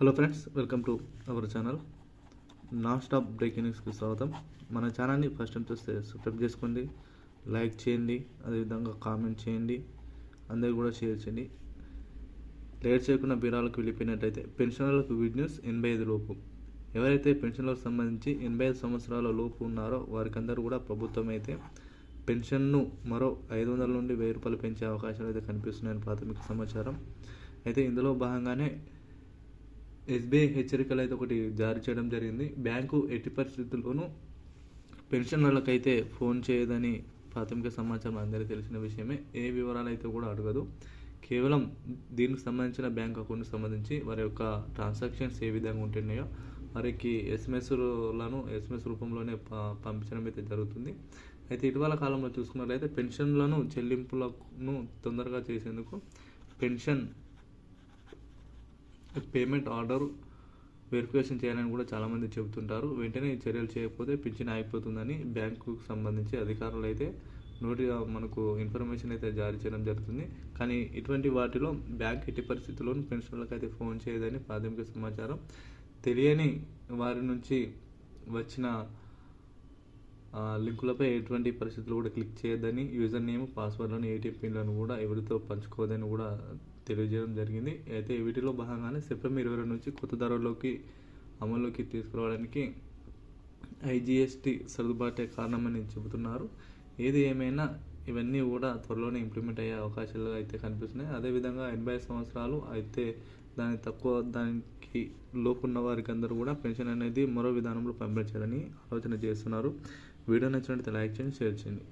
Hello friends welcome to our channel non stop breaking న్యూస్కి స్వాగతం. మన ఛానల్ని ఫస్ట్ టైం చూస్తే సబ్స్క్రైబ్ చేసుకోండి లైక్ చేయండి అదేవిధంగా కామెంట్ చేయండి అందరికి కూడా షేర్ చేయండి. లేట్ చేయకుండా బీరాలకు వెళ్ళిపోయినట్టయితే పెన్షనర్లకు గుడ్ న్యూస్ ఎనభై ఐదు లోపు. ఎవరైతే పెన్షన్లకు సంబంధించి ఎనభై ఐదు సంవత్సరాల లోపు ఉన్నారో వారికి అందరూ కూడా ప్రభుత్వం అయితే పెన్షన్ను మరో ఐదు వందల నుండి వెయ్యి రూపాయలు పెంచే అవకాశాలు అయితే కనిపిస్తున్నాయని ప్రాథమిక సమాచారం. అయితే ఇందులో భాగంగానే ఎస్బీఐ హెచ్చరికలు అయితే ఒకటి జారీ చేయడం జరిగింది. బ్యాంకు ఎట్టి పరిస్థితుల్లోనూ పెన్షనర్లకైతే ఫోన్ చేయదని ప్రాథమిక సమాచారం అందరికీ తెలిసిన విషయమే. ఏ వివరాలు అయితే కూడా అడగదు. కేవలం దీనికి సంబంధించిన బ్యాంక్ అకౌంట్కి సంబంధించి వారి యొక్క ట్రాన్సాక్షన్స్ ఏ విధంగా ఉంటున్నాయో వారికి ఎస్ఎంఎస్లను ఎస్ఎంఎస్ రూపంలోనే పంపించడం అయితే జరుగుతుంది. అయితే ఇటీవల కాలంలో చూసుకున్నట్లయితే పెన్షన్లను చెల్లింపులను తొందరగా చేసేందుకు పెన్షన్ పేమెంట్ ఆర్డర్ వెరిఫికేషన్ చేయాలని కూడా చాలామంది చెబుతుంటారు. వెంటనే ఈ చర్యలు చేయకపోతే పింఛన్ అయిపోతుందని బ్యాంకుకు సంబంధించి అధికారులు అయితే నోటి మనకు ఇన్ఫర్మేషన్ అయితే జారీ చేయడం జరుగుతుంది. కానీ ఇటువంటి వాటిలో బ్యాంక్ ఎట్టి పరిస్థితుల్లోనూ పెన్షన్లకు అయితే ఫోన్ చేయదని ప్రాథమిక సమాచారం. తెలియని వారి నుంచి వచ్చిన లింకులపై ఎటువంటి పరిస్థితులు కూడా క్లిక్ చేయొద్దని యూజర్ నేమ్ పాస్వర్డ్లను ఏటీఎం పిన్లను కూడా ఎవరితో పంచుకోవద్దని కూడా తెలియజేయడం జరిగింది. అయితే వీటిలో భాగంగానే సెప్టెంబర్ ఇరవై రెండు నుంచి కొత్త ధరలోకి అమల్లోకి తీసుకురావడానికి ఐజిఎస్టి సర్దుబాటే కారణమని చెబుతున్నారు. ఏది ఏమైనా ఇవన్నీ కూడా త్వరలోనే ఇంప్లిమెంట్ అయ్యే అవకాశాలు అయితే కనిపిస్తున్నాయి. అదేవిధంగా ఎనభై సంవత్సరాలు అయితే దాని తక్కువ దానికి లోపు ఉన్న వారికి అందరూ కూడా పెన్షన్ అనేది మరో విధానంలో పంపించాలని ఆలోచన చేస్తున్నారు. వీడియో నచ్చినట్లయితే లైక్ చేయండి షేర్ చేయండి.